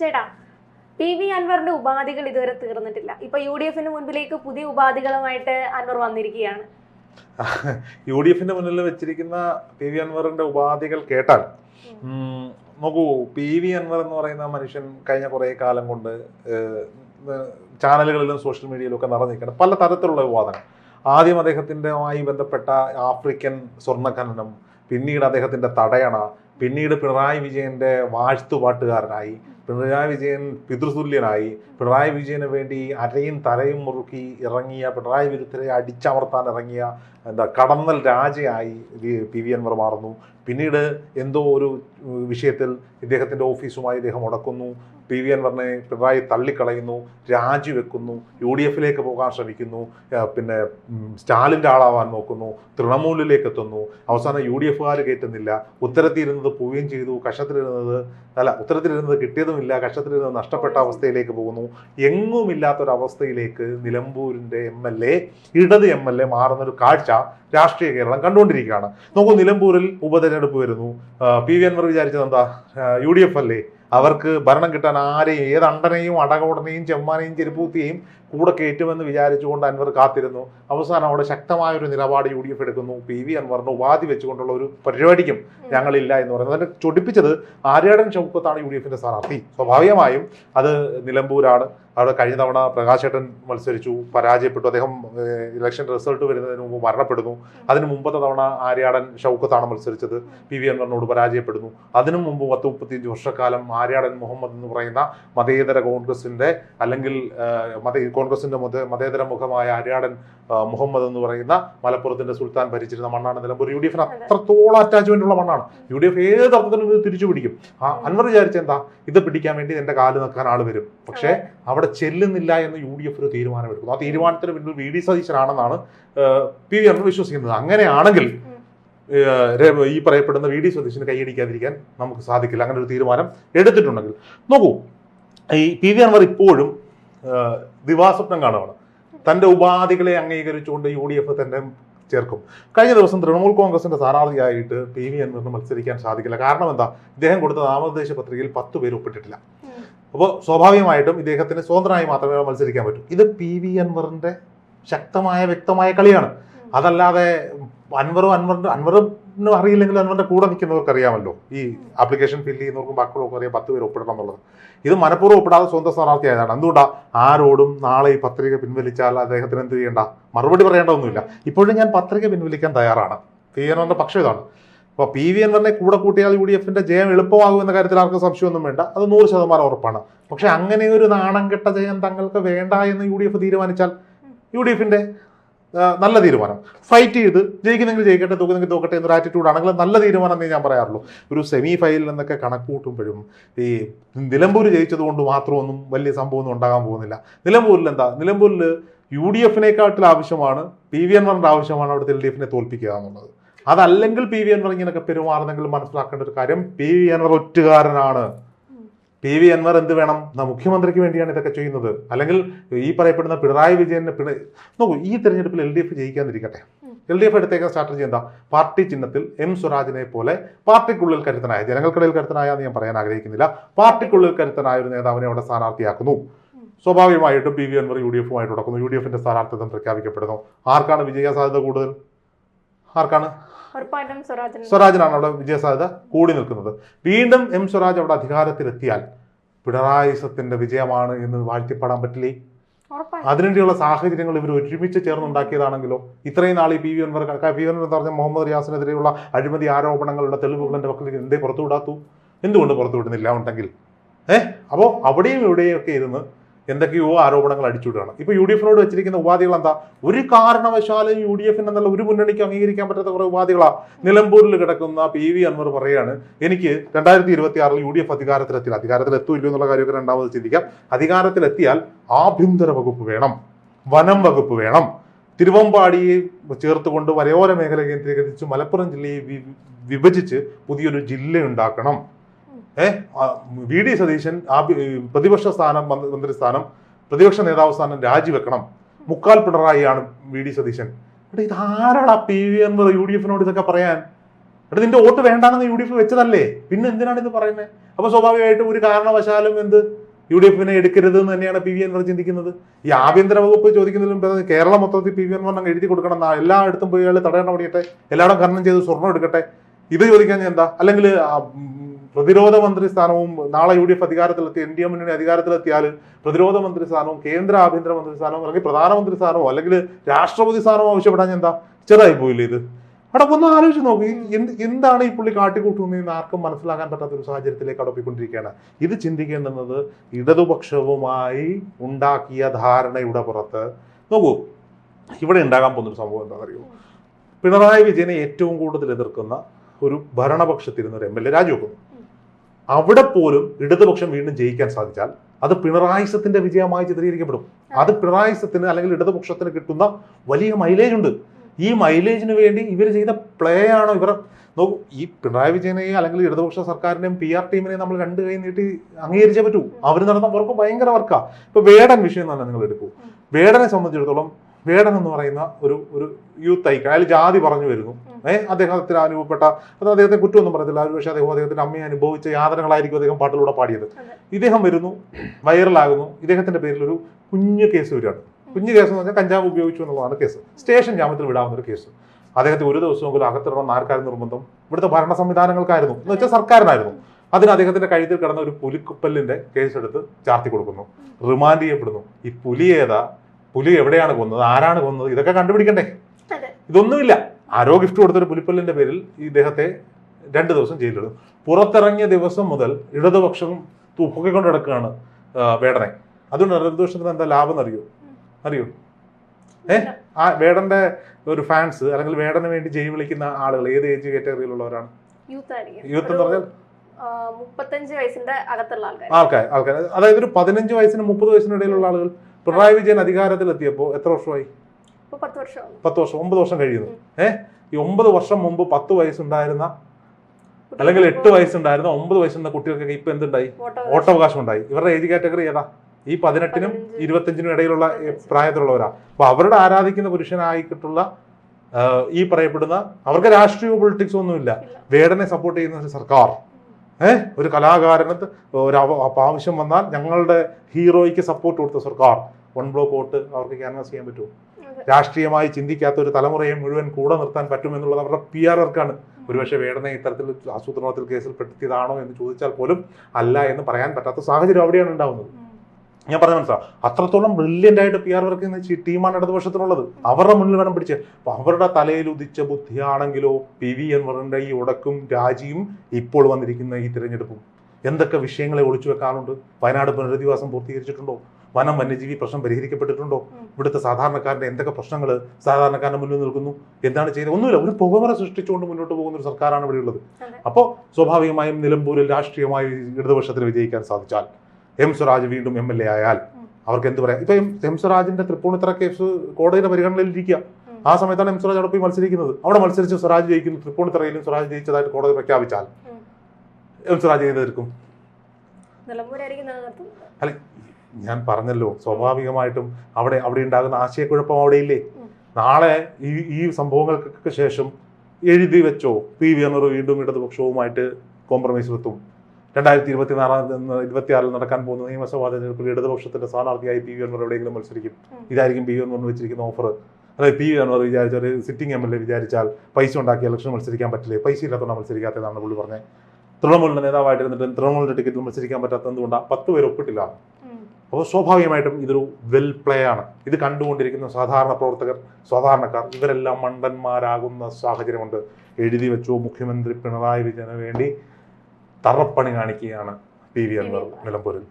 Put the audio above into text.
ചേട്ടാ P V അൻവറിന്റെ ഉപാധികൾ ഇതുവരെ തീർന്നിട്ടില്ല. ഇപ്പൊ യു ഡി എഫിന് മുൻപിലേക്ക് പുതിയ ഉപാധികളുമായിട്ട് അൻവർ വന്നിരിക്കുകയാണ്. യു ഡി എഫിന്റെ മുന്നിൽ വെച്ചിരിക്കുന്ന പി വി അൻവറിന്റെ ഉപാധികൾ കേട്ടാൽ നോക്കൂ പി വി അൻവർ എന്ന് പറയുന്ന മനുഷ്യൻ കഴിഞ്ഞ കുറേ കാലം കൊണ്ട് ചാനലുകളിലും സോഷ്യൽ മീഡിയയിലും ഒക്കെ നിറഞ്ഞിരിക്കണം പല തരത്തിലുള്ള വിവാദങ്ങൾ. ആദ്യം അദ്ദേഹത്തിന്റെമായി ബന്ധപ്പെട്ട ആഫ്രിക്കൻ സ്വർണഖനനം പിന്നീട് അദ്ദേഹത്തിന്റെ തടയണ പിന്നീട് പിണറായി വിജയന്റെ വാഴ്ത്തുപാട്ടുകാരനായി പിണറായി വിജയൻ പിതൃതുല്യനായി പിണറായി വിജയന് വേണ്ടി അരയും തലയും മുറുക്കി ഇറങ്ങിയ പിണറായി വിരുദ്ധരെ അടിച്ചമർത്താൻ ഇറങ്ങിയ എന്താ കടന്നൽ രാജയായി പി വി അൻവർ മാറുന്നു. പിന്നീട് എന്തോ ഒരു വിഷയത്തിൽ ഇദ്ദേഹത്തിന്റെ ഓഫീസുമായി ഇദ്ദേഹം മുടക്കുന്നു. പി വി അൻവറിനെ പിണറായി തള്ളിക്കളയുന്നു രാജിവെക്കുന്നു യു ഡി എഫിലേക്ക് പോകാൻ ശ്രമിക്കുന്നു പിന്നെ സ്റ്റാലിന്റെ ആളാവാൻ നോക്കുന്നു തൃണമൂലിലേക്ക് എത്തുന്നു. അവസാനം യു ഡി എഫുകാർ കയറ്റുന്നില്ല. ഉത്തരത്തിരുന്നത് പോവുകയും ചെയ്തു. കഷത്തിലിരുന്നത് അല്ല ഉത്തരത്തിലിരുന്നത് കിട്ടിയതുമില്ല. കഷത്തിലിരുന്നത് നഷ്ടപ്പെട്ട അവസ്ഥയിലേക്ക് പോകുന്നു. എങ്ങുമില്ലാത്തൊരവസ്ഥയിലേക്ക് നിലമ്പൂരിന്റെ എം എൽ എ ഇടത് എം എൽ എ മാറുന്നൊരു കാഴ്ച രാഷ്ട്രീയ കേരളം കണ്ടുകൊണ്ടിരിക്കുകയാണ്. നോക്കൂ നിലമ്പൂരിൽ ഉപതെരഞ്ഞെടുപ്പ് വരുന്നു. പി വി അൻവർ വിചാരിച്ചത് എന്താ? യു ഡി എഫ് അല്ലേ? അവർക്ക് ഭരണം കിട്ടാൻ ആരെയും ഏത് അണ്ടനെയും അടകോടനെയും ചെമ്മാനെയും ചെരുപ്പൂത്തിയെയും കൂടെ കയറ്റുമെന്ന് വിചാരിച്ചുകൊണ്ട് അൻവർ കാത്തിരുന്നു. അവസാനം അവിടെ ശക്തമായ ഒരു നിലപാട് യു ഡി എഫ് എടുക്കുന്നു. പി വി അൻവറിന് ഉപാധി വെച്ചുകൊണ്ടുള്ള ഒരു പരിപാടിക്കും ഞങ്ങളില്ല എന്ന് പറയുന്നത് അതിനെ ചൊടിപ്പിച്ചത് ആര്യാടൻ ചൗക്കത്താണ് യു ഡി എഫിന്റെ സ്ഥാനാർത്ഥി. സ്വാഭാവികമായും അത് നിലമ്പൂരാണ്. അവിടെ കഴിഞ്ഞ തവണ പ്രകാശേട്ടൻ മത്സരിച്ചു പരാജയപ്പെട്ടു. അദ്ദേഹം ഇലക്ഷൻ റിസൾട്ട് വരുന്നതിന് മുമ്പ് മരണപ്പെടുന്നു. അതിന് മുമ്പത്തെ തവണ ആര്യാടൻ ഷൗക്കത്താണ് മത്സരിച്ചത്. പി വി അൻവറിനോട് പരാജയപ്പെടുന്നു. അതിനു മുമ്പ് പത്ത് മുപ്പത്തിയഞ്ച് വർഷക്കാലം ആര്യാടൻ മുഹമ്മദ് എന്ന് പറയുന്ന മതേതര കോൺഗ്രസിന്റെ അല്ലെങ്കിൽ മത കോൺഗ്രസിന്റെ മത മതേതര മുഖമായ അരിയാടൻ മുഹമ്മദ് എന്ന് പറയുന്ന മലപ്പുറത്തിന്റെ സുൽത്താൻ ഭരിച്ചിരുന്ന മണ്ണാണ് നിലമ്പൂർ. യു ഡി എഫിന് അത്രത്തോളം അറ്റാച്ച്മെന്റ് ഉള്ള മണ്ണാണ്. യു ഡി എഫ് ഏത് അർത്ഥത്തിലും ഇത് തിരിച്ചു പിടിക്കും. ആ അൻവർ വിചാരിച്ച എന്താ? ഇത് പിടിക്കാൻ വേണ്ടി എന്റെ കാൽ നിൽക്കാൻ ആൾ വരും. പക്ഷേ അവിടെ ചെല്ലുന്നില്ല എന്ന് യു ഡി എഫ് ഒരു തീരുമാനമെടുക്കുന്നു. ആ തീരുമാനത്തിന് പിന്നിൽ വി. ഡി. സതീശനാണെന്നാണ് പി. വി. അൻവർ വിശ്വസിക്കുന്നത്. അങ്ങനെയാണെങ്കിൽ ഈ പറയപ്പെടുന്ന വി. ഡി. സതീശന് കൈയടിക്കാതിരിക്കാൻ നമുക്ക് സാധിക്കില്ല. അങ്ങനെ ഒരു തീരുമാനം എടുത്തിട്ടുണ്ടെങ്കിൽ. നോക്കൂ ഈ പി. വി. അൻവർ ഇപ്പോഴും ദിവാസ്വപ്നം കാണുകയാണ് തന്റെ ഉപാധികളെ അംഗീകരിച്ചുകൊണ്ട് യു ഡി എഫ് തന്നെ ചേർക്കും. കഴിഞ്ഞ ദിവസം തൃണമൂൽ കോൺഗ്രസിന്റെ സ്ഥാനാർത്ഥിയായിട്ട് പി വി അൻവറിന് മത്സരിക്കാൻ സാധിക്കില്ല. കാരണം എന്താ? ഇദ്ദേഹം കൊടുത്ത നാമനിർദ്ദേശ പത്രികയിൽ പത്ത് പേര് ഒപ്പിട്ടിട്ടില്ല. അപ്പോൾ സ്വാഭാവികമായിട്ടും ഇദ്ദേഹത്തിന് സ്വതന്ത്രമായി മാത്രമേ മത്സരിക്കാൻ പറ്റൂ. ഇത് പി വി അൻവറിന്റെ ശക്തമായ വ്യക്തമായ കളിയാണ്. അതല്ലാതെ അൻവറും അൻവറിന്റെ അൻവറിന് അറിയില്ലെങ്കിൽ അൻവറിന്റെ കൂടെ നിൽക്കുന്നവർക്ക് അറിയാമല്ലോ. ഈ ആപ്ലിക്കേഷൻ ഫില്ല് ചെയ്യുന്നവർക്കും ബാക്കിയുള്ളവർക്കും അറിയാം പത്ത് പേര് ഒപ്പിടണം എന്നുള്ളത്. ഇത് മനഃപൂർവം ഒപ്പിടാതെ സ്വന്തം സ്ഥാനാർത്ഥിയായതാണ്. എന്തുകൊണ്ടാ? ആരോടും നാളെ ഈ പത്രിക പിൻവലിച്ചാൽ അദ്ദേഹത്തിന് എന്ത് ചെയ്യേണ്ട? മറുപടി പറയേണ്ടതൊന്നുമില്ല. ഇപ്പോഴും ഞാൻ പത്രിക പിൻവലിക്കാൻ തയ്യാറാണ്. പി എൻ പക്ഷം ഇതാണ്. അപ്പോൾ പി വി അൻവറിനെ കൂടെ കൂട്ടിയാൽ യു ഡി എഫിന്റെ ജയം എളുപ്പമാകുമെന്ന കാര്യത്തിൽ ആർക്കും സംശയമൊന്നും വേണ്ട. അത് നൂറ് ശതമാനം ഉറപ്പാണ്. പക്ഷെ അങ്ങനെ ഒരു നാണം കെട്ട ജയം തങ്ങൾക്ക് വേണ്ട എന്ന് യു ഡി എഫ് തീരുമാനിച്ചാൽ യു ഡി എഫിന്റെ നല്ല തീരുമാനം. ഫൈറ്റ് ചെയ്ത് ജയിക്കുന്നെങ്കിൽ ജയിക്കട്ടെ തോക്കുന്നെങ്കിൽ തോക്കട്ടെ എന്നൊരു ആറ്റിറ്റ്യൂഡ് ആണെങ്കിൽ നല്ല തീരുമാനം എന്നേ ഞാൻ പറയാറുള്ളൂ. ഒരു സെമി ഫൈനൽ എന്നൊക്കെ കണക്ക് കൂട്ടുമ്പോഴും ഈ നിലമ്പൂർ ജയിച്ചത് കൊണ്ട് മാത്രമൊന്നും വലിയ സംഭവമൊന്നും ഉണ്ടാകാൻ പോകുന്നില്ല. നിലമ്പൂരിൽ എന്താ? നിലമ്പൂരിൽ യു ഡി എഫിനെക്കാട്ടിൽ ആവശ്യമാണ് പി വി എൻവറിന്റെ ആവശ്യമാണ് അവിടുത്തെ എൽ ഡി എഫിനെ തോൽപ്പിക്കുക എന്നുള്ളത്. അതല്ലെങ്കിൽ പി വി അൻവർ ഇങ്ങനെയൊക്കെ പെരുമാറുന്നെങ്കിൽ മനസ്സിലാക്കേണ്ട ഒരു കാര്യം പി വി അൻവർ ഒറ്റുകാരനാണ്. പി വി അൻവർ എന്ത് വേണം? എന്നാ മുഖ്യമന്ത്രിക്ക് വേണ്ടിയാണ് ഇതൊക്കെ ചെയ്യുന്നത്. അല്ലെങ്കിൽ ഈ പറയപ്പെടുന്ന പിണറായി വിജയന് പിണ നോക്കൂ ഈ തെരഞ്ഞെടുപ്പിൽ എൽ ഡി എഫ് ജയിക്കാതിരിക്കട്ടെ. എൽ ഡി എഫ് എടുത്തേക്കുന്ന സ്ട്രാറ്റജി എന്താ? പാർട്ടി ചിഹ്നത്തിൽ എം സ്വരാജിനെ പോലെ പാർട്ടിക്കുള്ളിൽ കരുത്തനായ ജനങ്ങൾക്കിടയിൽ കരുത്തനായ എന്ന് ഞാൻ പറയാൻ ആഗ്രഹിക്കുന്നില്ല. പാർട്ടിക്കുള്ളിൽ കരുത്തനായ ഒരു നേതാവിനെ അവിടെ സ്ഥാനാർത്ഥിയാക്കുന്നു. സ്വാഭാവികമായിട്ടും P V Anvar U D എഫുമായിട്ട് തുടക്കുന്നു യു ഡി എഫിന്റെ സ്ഥാനാർത്ഥിത്വം പ്രഖ്യാപിക്കപ്പെടുന്നു. ആർക്കാണ് വിജയ സാധ്യത കൂടുതൽ? ആർക്കാണ്? സ്വരാജിനാണ് അവിടെ വിജയസാധ്യത കൂടി നിൽക്കുന്നത്. വീണ്ടും എം സ്വരാജ് അവിടെ അധികാരത്തിലെത്തിയാൽ പിണറായിസത്തിന്റെ വിജയമാണ് എന്ന് വാഴ്ത്തിപ്പാടാൻ പറ്റില്ലേ? അതിനുവേണ്ടിയുള്ള സാഹചര്യങ്ങൾ ഇവർ ഒരുമിച്ച് ചേർന്നുണ്ടാക്കിയതാണെങ്കിലോ? ഇത്രയും നാൾ ഈ P V Anvar P V Anvar എന്ന് പറഞ്ഞ മുഹമ്മദ് റിയാസിനെതിരെയുള്ള അഴിമതി ആരോപണങ്ങളുടെ തെളിവുകൾ എന്റെ പക്കൽ എന്തേ പുറത്തുവിടാത്തു? എന്തുകൊണ്ട് പുറത്തുവിടുന്നില്ല ഉണ്ടെങ്കിൽ? ഏഹ് അപ്പോൾ അവിടെയും ഇവിടെയും ഒക്കെ ഇരുന്ന് എന്തൊക്കെയോ ആരോപണങ്ങൾ അടിച്ചുവിടുകയാണ്. ഇപ്പൊ യു ഡി എഫിനോട് വെച്ചിരിക്കുന്ന ഉപാധികൾ എന്താ? ഒരു കാരണവശാലും യു ഡി എഫിന് എന്നുള്ള ഒരു മുന്നണിക്ക് അംഗീകരിക്കാൻ പറ്റാത്ത കുറെ ഉപാധികളാ. നിലമ്പൂരിൽ കിടക്കുന്ന പി വി അൻവർ പറയാണ് എനിക്ക് രണ്ടായിരത്തി ഇരുപത്തി ആറിൽ യു ഡി എഫ് അധികാരത്തിലെത്തില്ല അധികാരത്തിലെത്തൂ എന്നുള്ള കാര്യമൊക്കെ രണ്ടാമത് ചിന്തിക്കാം. അധികാരത്തിലെത്തിയാൽ ആഭ്യന്തര വകുപ്പ് വേണം വനം വകുപ്പ് വേണം. തിരുവമ്പാടിയെ ചേർത്തുകൊണ്ട് വരയോര മേഖല കേന്ദ്രീകരിച്ച് മലപ്പുറം ജില്ലയെ വിഭജിച്ച് പുതിയൊരു ജില്ല ഉണ്ടാക്കണം. ഏ? ആ, വി ഡി സതീശൻ ആ പ്രതിപക്ഷ സ്ഥാനം മന്ത്രി സ്ഥാനം പ്രതിപക്ഷ നേതാവ് സ്ഥാനം രാജിവെക്കണം. മുക്കാൽ പിണറായിയാണ് വി ഡി സതീശൻ. എടാ ഇത് ആരാടാ P V Anvar U D എഫിനോട് ഇതൊക്കെ പറയാൻ? എടാ നിന്റെ വോട്ട് വേണ്ടാന്ന് യു ഡി എഫ് വെച്ചതല്ലേ? പിന്നെ എന്തിനാണ് ഇത് പറയുന്നത് അപ്പൊ സ്വാഭാവികമായിട്ടും ഒരു കാരണവശാലും എന്ത്? യു ഡി എഫിനെ എടുക്കരുത് എന്ന് തന്നെയാണ് പി വി അൻവർ ചിന്തിക്കുന്നത്. ഈ ആഭ്യന്തര വകുപ്പ് ചോദിക്കുന്നതിലും കേരളം മൊത്തത്തിൽ പി വി എൻ അങ്ങ് എഴുതി കൊടുക്കണം എന്നാ എല്ലായിടത്തും പോയി അയാൾ തടയണ പണിയട്ടെ എല്ലായിടം ഖനനം ചെയ്ത് സ്വർണം എടുക്കട്ടെ. ഇത് ചോദിക്കാൻ എന്താ? അല്ലെങ്കിൽ പ്രതിരോധ മന്ത്രി സ്ഥാനവും നാളെ യു ഡി എഫ് അധികാരത്തിലെത്തി എൻ ഡി എ മുന്നണി അധികാരത്തിലെത്തിയാൽ പ്രതിരോധ മന്ത്രി സ്ഥാനവും കേന്ദ്ര ആഭ്യന്തര മന്ത്രി സ്ഥാനവും അല്ലെങ്കിൽ പ്രധാനമന്ത്രി സ്ഥാനമോ അല്ലെങ്കിൽ രാഷ്ട്രപതി സ്ഥാനമോ ആവശ്യപ്പെടാൻ എന്താ? ചെറുതായി പോയില്ലേ ഇത്? അവിടെ ഒന്ന് ആലോചിച്ച് നോക്കി. എന്ത് എന്താണ് ഈ പുള്ളി കാട്ടിക്കൂട്ടുന്നതെന്ന് ആർക്കും മനസ്സിലാക്കാൻ പറ്റാത്ത ഒരു സാഹചര്യത്തിലേക്ക് അടപ്പിക്കൊണ്ടിരിക്കുകയാണ്. ഇത് ചിന്തിക്കേണ്ടുന്നത് ഇടതുപക്ഷവുമായി ഉണ്ടാക്കിയ ധാരണയുടെ പുറത്ത്. നോക്കൂ ഇവിടെ ഉണ്ടാകാൻ പോകുന്നൊരു സംഭവം എന്താണെന്നറിയോ? പിണറായി വിജയനെ ഏറ്റവും കൂടുതൽ എതിർക്കുന്ന ഒരു ഭരണപക്ഷത്തിരുന്ന ഒരു എം എൽ എ രാജിവെക്കുന്നു അവിടെ പോലും ഇടതുപക്ഷം വീണ്ടും ജയിക്കാൻ സാധിച്ചാൽ അത് പിണറായിസത്തിന്റെ വിജയമായി ചിത്രീകരിക്കപ്പെടും. അത് പിണറായിസത്തിന് അല്ലെങ്കിൽ ഇടതുപക്ഷത്തിന് കിട്ടുന്ന വലിയ മൈലേജ് ഉണ്ട്. ഈ മൈലേജിന് വേണ്ടി ഇവർ ചെയ്ത പ്ലേ ആണോ ഇവർ? നോക്കൂ ഈ പിണറായി വിജയനെയും അല്ലെങ്കിൽ ഇടതുപക്ഷ സർക്കാരിനെയും പി ആർ ടീമിനെയും നമ്മൾ രണ്ട് കൈ നീട്ടി അംഗീകരിച്ചേ പറ്റൂ. അവർ നടന്ന വർക്ക് ഭയങ്കര വർക്കാണ് ഇപ്പൊ വേടൻ വിഷയം തന്നെ നിങ്ങൾ എടുക്കൂ. വേടനെ സംബന്ധിച്ചിടത്തോളം വേടൻ എന്ന് പറയുന്ന ഒരു ഒരു യൂത്ത് ഐക്കൺ അയാൾ ജാതി പറഞ്ഞു വരുന്നു. ഏഹ് അദ്ദേഹത്തിന് അനുഭവപ്പെട്ട അത് അദ്ദേഹത്തെ കുറ്റമൊന്നും പറഞ്ഞില്ല ഒരു പക്ഷേ അദ്ദേഹം അദ്ദേഹത്തിന്റെ അമ്മയെ അനുഭവിച്ച യാതനകളായിരിക്കും അദ്ദേഹം പാട്ടിലൂടെ പാടിയത്. ഇദ്ദേഹം വരുന്നു വൈറലാകുന്നു. ഇദ്ദേഹത്തിന്റെ പേരിൽ ഒരു കുഞ്ഞു കേസ് വരികയാണ്. കുഞ്ഞു കേസ് എന്ന് പറഞ്ഞാൽ കഞ്ചാവ് ഉപയോഗിച്ചു എന്നുള്ളതാണ് കേസ്. സ്റ്റേഷൻ ജാമ്യത്തിൽ വിടാവുന്ന ഒരു കേസ്. അദ്ദേഹത്തെ ഒരു ദിവസമെങ്കിലും അകത്തിടണം ആർക്കാരും നിർബന്ധം? ഇവിടുത്തെ ഭരണ സംവിധാനങ്ങൾക്കായിരുന്നു. എന്ന് വെച്ചാൽ സർക്കാരിനായിരുന്നു. അതിന് അദ്ദേഹത്തിന്റെ കഴുത്തിൽ കിടന്ന ഒരു പുലിക്കുപ്പലിന്റെ കേസെടുത്ത് ചാർത്തി കൊടുക്കുന്നു. റിമാൻഡ് ചെയ്യപ്പെടുന്നു. ഈ പുലി ഏതാ? പുലി എവിടെയാണ് കൊന്നത്? ആരാണ് കൊന്നത്? ഇതൊക്കെ കണ്ടുപിടിക്കണ്ടേ. ഇതൊന്നുമില്ല. ആരോ ഗിഫ്റ്റ് കൊടുത്തൊരു പുലിപ്പല്ലിന്റെ പേരിൽ ഈ ഇദ്ദേഹത്തെ രണ്ട് ദിവസം ജയിലിടും പുറത്തിറങ്ങിയ ദിവസം മുതൽ ഇടതുപക്ഷം തൂപ്പൊക്കിക്കൊണ്ട് നടക്കുകയാണ് ആ, വേടനെ. അതുകൊണ്ട് ഇടതുപക്ഷത്തിന് എന്താ ലാഭം അറിയോ അറിയോ? ഏ? ആ വേടന്റെ ഒരു ഫാൻസ് അല്ലെങ്കിൽ വേടന് വേണ്ടി ജയ് വിളിക്കുന്ന ആളുകൾ ഏത് ഏജ് കാറ്റഗറിയിലുള്ളവരാണ് യൂത്ത് എന്ന് പറഞ്ഞാൽ? മുപ്പത്തഞ്ച് വയസ്സിന്റെ അകത്തുള്ള ആൾക്കാർ ആൾക്കാർ ആൾക്കാർ. അതായത് ഒരു പതിനഞ്ച് വയസ്സിനും മുപ്പത് വയസ്സിനും ഇടയിലുള്ള ആളുകൾ പിണറായി വിജയൻ അധികാരത്തിലെത്തിയപ്പോൾ എത്ര വർഷമായി? പത്ത് വർഷം ഒമ്പത് വർഷം കഴിയുന്നു. ഏഹ് ഈ ഒമ്പത് വർഷം മുമ്പ് പത്ത് വയസ്സുണ്ടായിരുന്ന അല്ലെങ്കിൽ എട്ട് വയസ്സുണ്ടായിരുന്ന ഒമ്പത് വയസ്സുള്ള കുട്ടികൾക്കൊക്കെ ഇപ്പൊ എന്തുണ്ടായി? വോട്ടവകാശം. ഉണ്ടായി ഇവരുടെ ഏജ് കാറ്റഗറി ഏതാ? ഈ പതിനെട്ടിനും ഇരുപത്തിയഞ്ചിനും ഇരുപത്തഞ്ചിനും ഇടയിലുള്ള പ്രായത്തിലുള്ളവരാ. അപ്പൊ അവരുടെ ആരാധിക്കുന്ന പുരുഷനായിട്ടുള്ള ഈ പറയപ്പെടുന്ന അവർക്ക് രാഷ്ട്രീയ പൊളിറ്റിക്സ് ഒന്നുമില്ല. വേടനെ സപ്പോർട്ട് ചെയ്യുന്ന സർക്കാർ. ഏഹ് ഒരു കലാകാരന് ഒരു ആവശ്യം വന്നാൽ ഞങ്ങളുടെ ഹീറോയ്ക്ക് സപ്പോർട്ട് കൊടുത്ത സർക്കാർ. വൺ ബ്ലോക്ക് വോട്ട് അവർക്ക് ക്യാൻവാസ് ചെയ്യാൻ പറ്റുമോ. രാഷ്ട്രീയമായി ചിന്തിക്കാത്ത ഒരു തലമുറയെ മുഴുവൻ കൂടെ നിർത്താൻ പറ്റുമെന്നുള്ളത് അവരുടെ പി ആർ ആർക്കാണ് ഒരുപക്ഷെ വേടനെ ഇത്തരത്തിൽ ആസൂത്രണത്തിൽ കേസിൽ പെടുത്തിയതാണോ എന്ന് ചോദിച്ചാൽ പോലും അല്ല എന്ന് പറയാൻ പറ്റാത്ത സാഹചര്യം അവിടെയാണ് ഉണ്ടാവുന്നത്. ഞാൻ പറഞ്ഞ മനസ്സിലാണ് അത്രത്തോളം ബ്രില്യന്റ് ആയിട്ട് പി ആർ വർക്ക് ചെയ്യുന്ന ടീമാണ് ഇടതുപക്ഷത്തിനുള്ളത്. അവരുടെ മുന്നിൽ വേണം പിടിച്ച്. അപ്പോൾ അവരുടെ തലയിൽ ഉദിച്ച ബുദ്ധിയാണെങ്കിലോ പി വി എൻവറിന്റെ ഈ ഉടക്കും രാജിയും ഇപ്പോൾ വന്നിരിക്കുന്ന ഈ തിരഞ്ഞെടുപ്പും. എന്തൊക്കെ വിഷയങ്ങളെ ഒളിച്ചു വെക്കാറുണ്ട്? വയനാട് പുനരധിവാസം പൂർത്തീകരിച്ചിട്ടുണ്ടോ? വനം വന്യജീവി പ്രശ്നം പരിഹരിക്കപ്പെട്ടിട്ടുണ്ടോ. ഇവിടുത്തെ സാധാരണക്കാരന്റെ എന്തൊക്കെ പ്രശ്നങ്ങൾ സാധാരണക്കാരന്റെ മുന്നിൽ നിൽക്കുന്നു? എന്താണ് ചെയ്തത്? ഒന്നുമില്ല. ഒരു പുകമറ സൃഷ്ടിച്ചുകൊണ്ട് മുന്നോട്ട് പോകുന്ന ഒരു സർക്കാരാണ് ഇവിടെയുള്ളത് അപ്പോൾ സ്വാഭാവികമായും നിലമ്പൂരിൽ രാഷ്ട്രീയമായി ഇടതുപക്ഷത്തിന് വിജയിക്കാൻ സാധിച്ചാൽ എം സ്വരാജ് വീണ്ടും എം എൽ എ ആയാൽ അവർക്ക് എന്ത് പറയാം? ഇപ്പൊ എം- സ്വരാജിന്റെ തൃപ്പൂണിത്തറ കേസ് കോടതിയുടെ പരിഗണനയിൽ ഇരിക്കുക ആ സമയത്താണ് എം സ്വരാജ് അവിടെ പോയി മത്സരിക്കുന്നത്. അവിടെ മത്സരിച്ച് സ്വരാജ് ജയിക്കുന്നു. തൃപ്പൂണിത്തറയിലും സ്വരാജ് ജയിച്ചതായിട്ട് കോടതി പ്രഖ്യാപിച്ചാൽ. എം സ്വരാജ് ചെയ്ത് തീർക്കും അല്ല ഞാൻ പറഞ്ഞല്ലോ സ്വാഭാവികമായിട്ടും അവിടെ അവിടെ ഉണ്ടാകുന്ന ആശയക്കുഴപ്പം അവിടെ ഇല്ലേ നാളെ ഈ ഈ സംഭവങ്ങൾക്കൊക്കെ ശേഷം എഴുതി വെച്ചോ? പി വി അനൂർ വീണ്ടും ഇടതുപക്ഷവുമായിട്ട് കോംപ്രമൈസിലെത്തും രണ്ടായിരത്തി ഇരുപത്തിനാലാം ഇരുപത്തിയാറിൽ നടക്കാൻ പോകുന്ന നിയമസഭാ തെരഞ്ഞെടുപ്പിൽ ഇടതുപക്ഷത്തിന്റെ സ്ഥാനാർത്ഥിയായി പി വി അൻവർ എവിടെയെങ്കിലും മത്സരിക്കും. ഇതായിരിക്കും പി വി അൻവറിന് വെച്ചിരിക്കുന്ന ഓഫർ അതായത് പി വി അൻവർ വിചാരിച്ച ഒരു സിറ്റിംഗ് എം എൽ എ വിചാരിച്ചാൽ പൈസ ഉണ്ടാക്കി ഇലക്ഷൻ മത്സരിക്കാൻ പറ്റില്ലേ. പൈസ ഇല്ലാത്തതുകൊണ്ട് മത്സരിക്കാത്തതാണ് പുള്ളി പറഞ്ഞത് തൃണമൂലിന്റെ നേതാവായിട്ടിരുന്നിട്ട് തൃണമൂലിന്റെ ടിക്കറ്റിൽ മത്സരിക്കാൻ പറ്റാത്ത എന്തുകൊണ്ടാണ് പത്ത് പേര് ഒപ്പിട്ടില്ല. അപ്പോൾ സ്വാഭാവികമായിട്ടും ഇതൊരു വെൽ പ്ലേ ആണ്. ഇത് കണ്ടുകൊണ്ടിരിക്കുന്ന സാധാരണ പ്രവർത്തകർ സാധാരണക്കാർ ഇവരെല്ലാം മണ്ടന്മാരാകുന്ന സാഹചര്യമുണ്ട്. എഴുതി വെച്ചു മുഖ്യമന്ത്രി പിണറായി വിജയന് വേണ്ടി തറപ്പണി കാണിക്കുകയാണ് പി വി അൻവർ നിലമ്പൂരിൽ.